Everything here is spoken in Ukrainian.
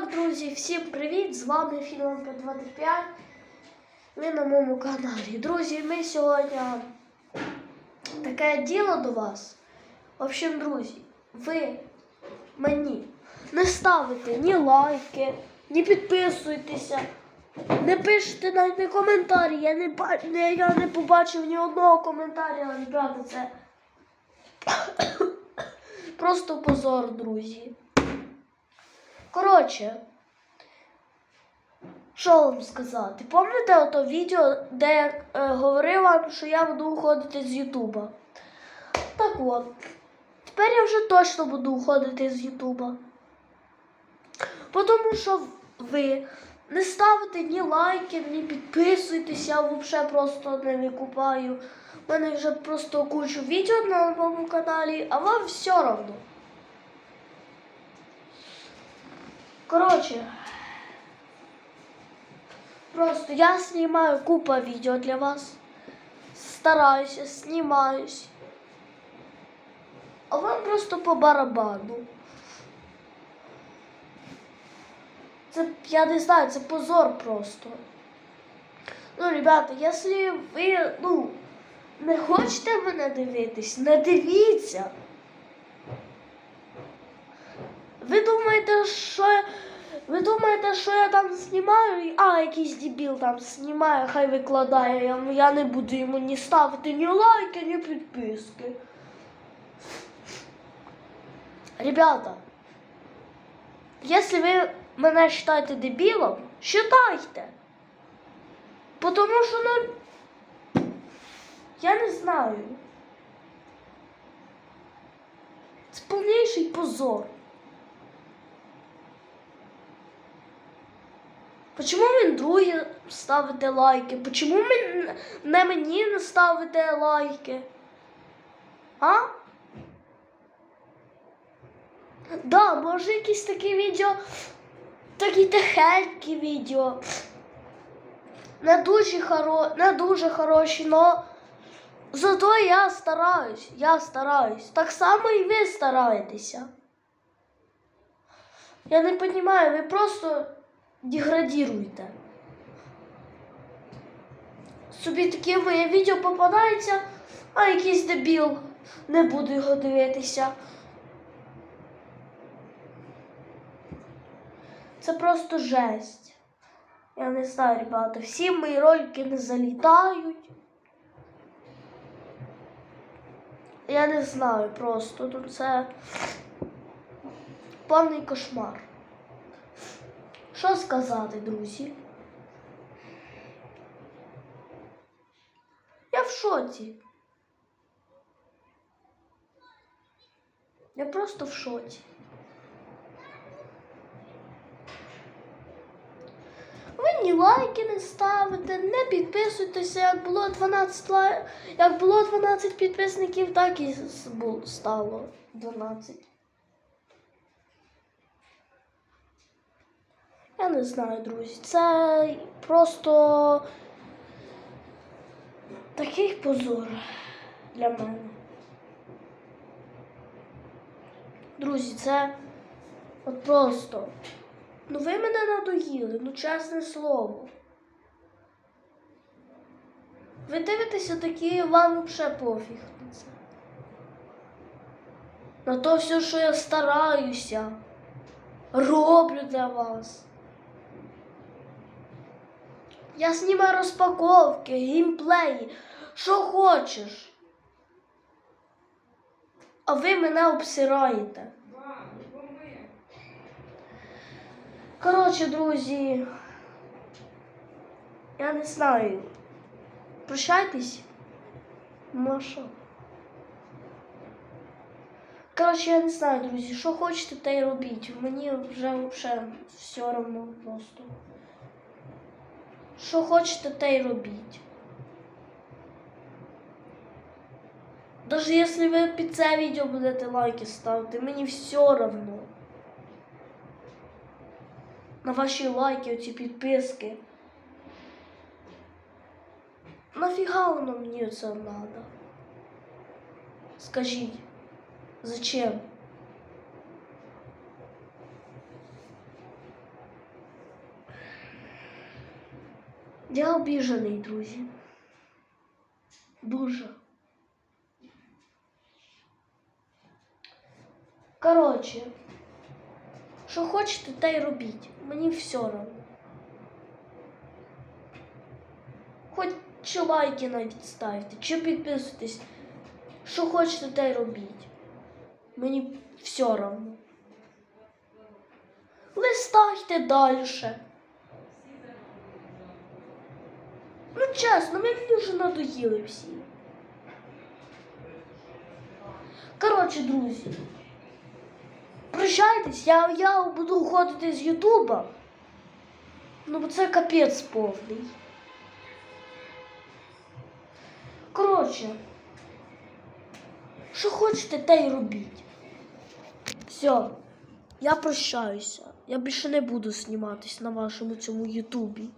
так, друзі, всім привіт! З вами Філон 525. Ви на моєму каналі. Друзі, ми сьогодні таке діло до вас. В общем, друзі, ви мені не ставите ні лайки, ні підписуйтеся, не пишете навіть ні коментарі. Я не, не, я не побачив ні одного коментаря, ребята, це просто позор, друзі. Коротше, що вам сказати? Пам'ятаєте ото відео, де я е, говорив вам, що я буду уходити з Ютуба? Так от, тепер я вже точно буду уходити з Ютуба. Тому що ви не ставите ні лайки, ні підписуєтеся, я взагалі просто не викупаю. У мене вже просто кучу відео на моєму каналі, а вам все одно. Коротше, просто я снимаю купа видео для вас. Стараюся, снимаюсь. А вам просто по барабану. Це, я не знаю, це позор просто. Ну, ребята, якщо ви, ну, не хочете мене дивитись, не дивіться. Ви думаєте, що. Ви думаєте, що я там знімаю? А, якийсь дебіл там знімає, хай викладає. Я, я не буду йому ні ставити ні лайки, ні підписки. Ребята, якщо ви мене вважаєте дебілом, вважайте. Потому що, ну, я не знаю. Це повніший позор. Почому ви другі ставите лайки? Почому мен- не мені не ставите лайки? А? Да, може якісь такі відео, такі тихенькі відео. Не дуже, хоро... не дуже хороші, но зато я стараюсь, я стараюсь. Так само і ви стараєтеся. Я не розумію, ви просто деградируєте. Собі таке моє відео попадається, а якийсь дебіл не буду його дивитися. Це просто жесть. Я не знаю, ребята, всі мої ролики не залітають. Я не знаю просто. Це повний кошмар. Що сказати, друзі? Я в шоці. Я просто в шоці. Ви ні лайки не ставите, не підписуйтеся, як було 12 лай... як було 12 підписників, так і стало 12. Я не знаю, друзі. Це просто такий позор для мене. Друзі, це от просто. Ну ви мене надоїли, ну чесне слово. Ви дивитеся такі, вам взагалі пофіг на це. На то все, що я стараюся, роблю для вас. Я знімаю розпаковки, геймплеї, що хочеш. А ви мене обсираєте. Коротше, друзі, я не знаю. Прощайтесь. А що? Коротше, я не знаю, друзі, що хочете, те й робіть. Мені вже взагалі все одно просто. Що хочете, те й робіть. Даже якщо ви під це відео будете лайки ставити, мені все одно. На ваші лайки, оці підписки. Нафіга воно мені це треба? Скажіть, зачем? Я обіжений, друзі. Дуже. Коротше, що хочете, те й робіть. Мені все одно. Хоч чи лайки навіть ставте, чи підписуйтесь. Що хочете, те й робіть. Мені все одно. Листайте далі. Ну чесно, мені вже надоїли всі. Коротше, друзі. Прощайтесь, я, я буду уходити з Ютуба. Ну, бо це капець повний. Коротше, що хочете, те й робіть. Все, я прощаюся. Я більше не буду зніматись на вашому цьому Ютубі.